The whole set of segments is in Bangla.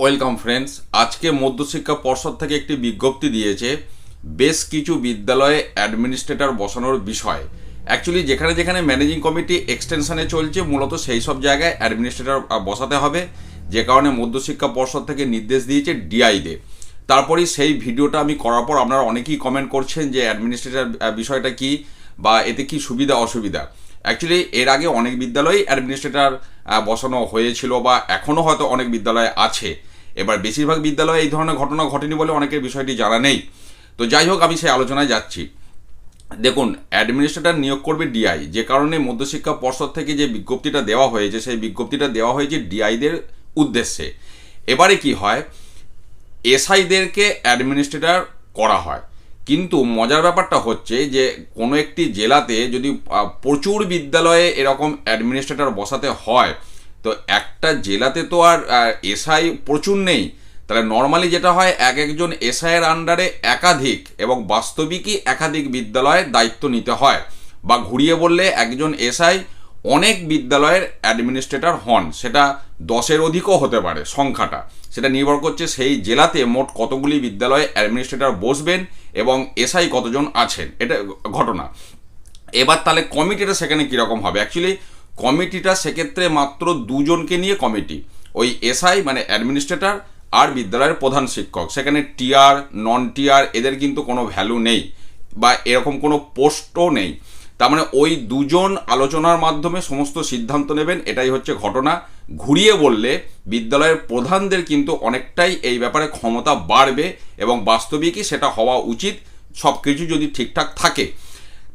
ওয়েলকাম ফ্রেন্ডস আজকে মধ্যশিক্ষা পর্ষদ থেকে একটি বিজ্ঞপ্তি দিয়েছে, বেশ কিছু বিদ্যালয়ে অ্যাডমিনিস্ট্রেটর বসানোর বিষয়। অ্যাকচুয়ালি যেখানে যেখানে ম্যানেজিং কমিটি এক্সটেনশনে চলছে, মূলত সেই সব জায়গায় অ্যাডমিনিস্ট্রেটর বসাতে হবে। যে কারণে মধ্যশিক্ষা পর্ষদ থেকে নির্দেশ দিয়েছে ডিআইদের তারপরেই সেই ভিডিওটা আমি করার পর আপনারা অনেকেই কমেন্ট করছেন যে অ্যাডমিনিস্ট্রেটর বিষয়টা কি বা এতে কি সুবিধা, অসুবিধা। অ্যাকচুয়ালি এর আগে অনেক বিদ্যালয়েই অ্যাডমিনিস্ট্রেটর বসানো হয়েছিল বা এখনও হয়তো অনেক বিদ্যালয়ে আছে। এবার বেশিরভাগ বিদ্যালয়ে এই ধরনের ঘটনা ঘটেনি বলে অনেকের বিষয়টি জানা নেই। তো যাই হোক, আমি সেই আলোচনায় যাচ্ছি। দেখুন অ্যাডমিনিস্ট্রেটর নিয়োগ করবে ডিআই যে কারণে মধ্যশিক্ষা পর্ষদ থেকে যে বিজ্ঞপ্তিটা দেওয়া হয়েছে, সেই বিজ্ঞপ্তিটা দেওয়া হয়েছে ডিআইদের উদ্দেশ্যে। এবারে কি হয়? এসআইদেরকে অ্যাডমিনিস্ট্রেটর করা হয়। কিন্তু মজার ব্যাপারটা হচ্ছে যে, কোনো একটি জেলাতে যদি প্রচুর বিদ্যালয়ে এরকম অ্যাডমিনিস্ট্রেটর বসাতে হয় তো একটা জেলাতে তো আর এসআই প্রচুর নেই। তাহলে নর্মালি যেটা হয়, এক একজন এসআইয়ের আন্ডারে একাধিক এবং বাস্তবিকই একাধিক বিদ্যালয়ের দায়িত্ব নিতে হয় বা ঘুরিয়ে বললে একজন এসআই অনেক বিদ্যালয়ের অ্যাডমিনিস্ট্রেটর হন। সেটা দশের অধিকও হতে পারে সংখ্যাটা। সেটা নির্ভর করছে সেই জেলাতে মোট কতগুলি বিদ্যালয়ে অ্যাডমিনিস্ট্রেটর বসবেন এবং এসআই কতজন আছেন। এটা ঘটনা। এবার তাহলে কমিটিটা সেখানে কীরকম হবে? অ্যাকচুয়ালি কমিটিটা সেক্ষেত্রে মাত্র দুজনকে নিয়ে কমিটি। ওই এসআই মানে অ্যাডমিনিস্ট্রেটর আর বিদ্যালয়ের প্রধান শিক্ষক। সেখানে টিআর নন টিআর এদের কিন্তু কোনো ভ্যালু নেই বা এরকম কোনো পোস্টও নেই। তার মানে ওই দুজন আলোচনার মাধ্যমে সমস্ত সিদ্ধান্ত নেবেন, এটাই হচ্ছে ঘটনা। ঘুরিয়ে বললে বিদ্যালয়ের প্রধানদের কিন্তু অনেকটাই এই ব্যাপারে ক্ষমতা বাড়বে এবং বাস্তবিকই সেটা হওয়া উচিত। সব কিছু যদি ঠিকঠাক থাকে।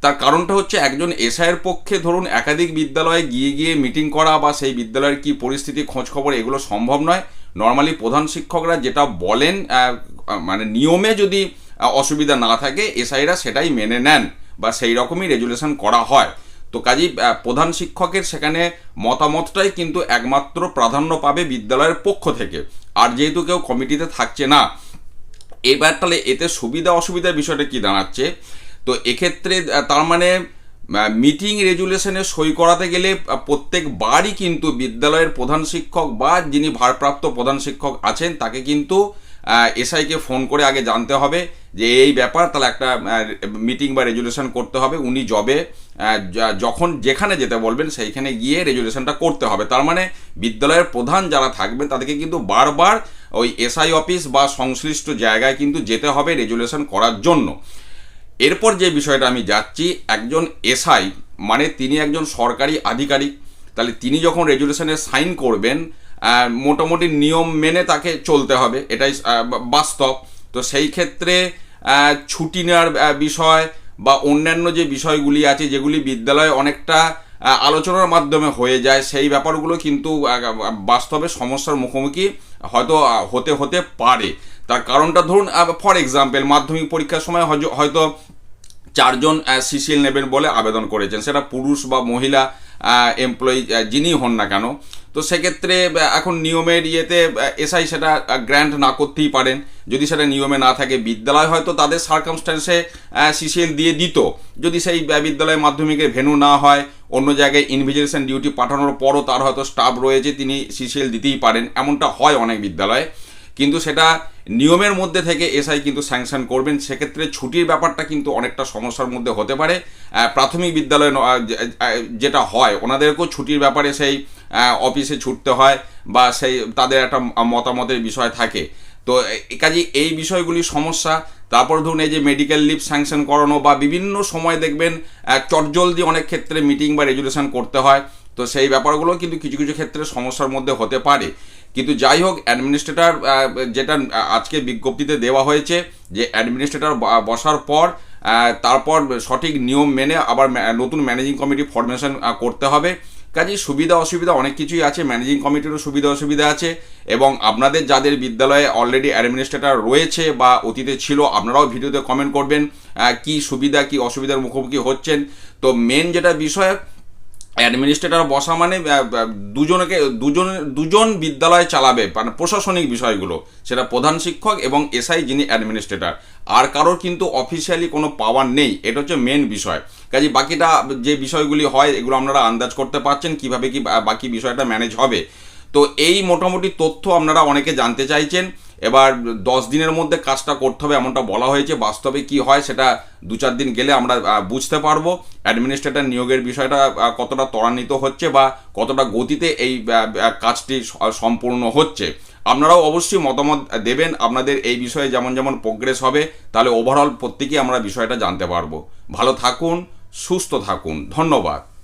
তার কারণটা হচ্ছে একজন এসআইয়ের পক্ষে ধরুন একাধিক বিদ্যালয়ে গিয়ে গিয়ে মিটিং করা বা সেই বিদ্যালয়ের কি পরিস্থিতি খোঁজ খবর এগুলো সম্ভব নয়। নর্মালি প্রধান শিক্ষকরা যেটা বলেন মানে নিয়মে যদি অসুবিধা না থাকে, এসআইরা সেটাই মেনে নেন বা সেই রকমই রেজুলেশন করা হয়। তো কাজেই প্রধান শিক্ষকের সেখানে মতামতটাই কিন্তু একমাত্র প্রাধান্য পাবে বিদ্যালয়ের পক্ষ থেকে। আর যেহেতু কেউ কমিটিতে থাকছে না, এবার তাহলে এতে সুবিধা অসুবিধার বিষয়টা কি দাঁড়াচ্ছে? তো এক্ষেত্রে তার মানে মিটিং রেজুলেশনে সই করাতে গেলে প্রত্যেকবারই কিন্তু বিদ্যালয়ের প্রধান শিক্ষক বা যিনি ভারপ্রাপ্ত প্রধান শিক্ষক আছেন, তাকে কিন্তু এসআইকে ফোন করে আগে জানতে হবে যে এই ব্যাপার, তাহলে একটা মিটিং বা রেজুলেশন করতে হবে। উনি জবে যখন যেখানে যেতে বলবেন, সেইখানে গিয়ে রেজুলেশনটা করতে হবে। তার মানে বিদ্যালয়ের প্রধান যারা থাকবেন, তাদেরকে কিন্তু বারবার ওই এসআই অফিস বা সংশ্লিষ্ট জায়গায় কিন্তু যেতে হবে রেজুলেশন করার জন্য। এরপর যে বিষয়টা আমি যাচ্ছি, একজন এসআই মানে তিনি একজন সরকারি আধিকারিক, তাহলে তিনি যখন রেজুলেশনে সাইন করবেন মোটামুটি নিয়ম মেনে তাকে চলতে হবে, এটাই বাস্তব। তো সেই ক্ষেত্রে ছুটি নেওয়ার বিষয় বা অন্যান্য যে বিষয়গুলি আছে, যেগুলি বিদ্যালয়ে অনেকটা আলোচনার মাধ্যমে হয়ে যায়। সেই ব্যাপারগুলো কিন্তু বাস্তবে সমস্যার মুখোমুখি হয়তো হতে হতে পারে। তার কারণটা ধরুন ফর এক্সাম্পল মাধ্যমিক পরীক্ষার সময় হয়তো- চারজন সিসিএল নেবেন বলে আবেদন করেছেন। সেটা পুরুষ বা মহিলা এমপ্লয়ি যিনি হন না কেন। তো সেক্ষেত্রে এখন নিয়মের ইয়েতে এসআই সেটা গ্র্যান্ট না করতেই পারেন। যদি সেটা নিয়মে না থাকে বিদ্যালয় হয়তো তাদের সার্কামস্ট্যান্সে সিসিএল দিয়ে দিত। যদি সেই আহ, বিদ্যালয় মাধ্যমিকের ভেনু না হয় অন্য জায়গায় ইনভিজিলেশন ডিউটি পাঠানোর পরও তার হয়তো স্টাফ রয়েছে তিনি সিসিএল দিতেই পারেন। এমনটা হয় অনেক বিদ্যালয়ে। কিন্তু সেটা নিয়মের মধ্যে থেকে এসআই কিন্তু স্যাংশন করবেন, সেক্ষেত্রে ছুটির ব্যাপারটা কিন্তু অনেকটা সমস্যার মধ্যে হতে পারে। প্রাথমিক বিদ্যালয়ে যেটা হয়, ওনাদেরকেও ছুটির ব্যাপারে সেই অফিসে ছুটতে হয় বা সেই, তাদের একটা মতামতের বিষয় থাকে। তো কাজে এই বিষয়গুলি সমস্যা। তারপর ধরুন এই যে মেডিকেল লিভ স্যাংশন করানো বা বিভিন্ন সময় দেখবেন চটজলদি অনেক ক্ষেত্রে মিটিং বা রেজুলেশন করতে হয়। তো সেই ব্যাপারগুলো কিন্তু কিছু কিছু ক্ষেত্রে সমস্যার মধ্যে হতে পারে। কিন্তু যাই হোক অ্যাডমিনিস্ট্রেটর যেটা আজকে বিজ্ঞপ্তিতে দেওয়া হয়েছে যে অ্যাডমিনিস্ট্রেটর বসার পর তারপর সঠিক নিয়ম মেনে আবার নতুন ম্যানেজিং কমিটি ফরমেশন করতে হবে। কাজেই সুবিধা, অসুবিধা অনেক কিছুই আছে ম্যানেজিং কমিটিরও সুবিধা, অসুবিধা আছে এবং আপনাদের যাদের বিদ্যালয়ে অলরেডি অ্যাডমিনিস্ট্রেটর রয়েছে বা অতীতে ছিল, আপনারাও ভিডিওতে কমেন্ট করবেন কি সুবিধা, কি অসুবিধার মুখোমুখি হচ্ছেন। তো মেন যেটা বিষয় অ্যাডমিনিস্ট্রেটর বসা মানে দুজনকে, দুজন দুজন বিদ্যালয় চালাবে মানে প্রশাসনিক বিষয়গুলো, সেটা প্রধান শিক্ষক এবং এসআই যিনি অ্যাডমিনিস্ট্রেটর। আর কারোর কিন্তু অফিসিয়ালি কোনো পাওয়ার নেই, এটা হচ্ছে মেন বিষয়। কাজে বাকিটা যে বিষয়গুলি হয়, এগুলো আপনারা আন্দাজ করতে পারছেন, কীভাবে কি বাকি বিষয়টা ম্যানেজ হবে। তো এই মোটামুটি তথ্য আপনারা অনেকে জানতে চাইছেন। এবার দশ দিনের মধ্যে কাজটা করতে হবে, এমনটা বলা হয়েছে। বাস্তবে কি হয় সেটা দু চার দিন গেলে আমরা বুঝতে পারব। অ্যাডমিনিস্ট্রেটর নিয়োগের বিষয়টা কতটা ত্বরান্বিত হচ্ছে বা কতটা গতিতে এই কাজটি সম্পূর্ণ হচ্ছে। আপনারাও অবশ্যই মতামত দেবেন। আপনাদের এই বিষয়ে যেমন যেমন প্রোগ্রেস হবে, তাহলে ওভারঅল প্রত্যেকেই আমরা বিষয়টা জানতে পারব। ভালো থাকুন, সুস্থ থাকুন। ধন্যবাদ।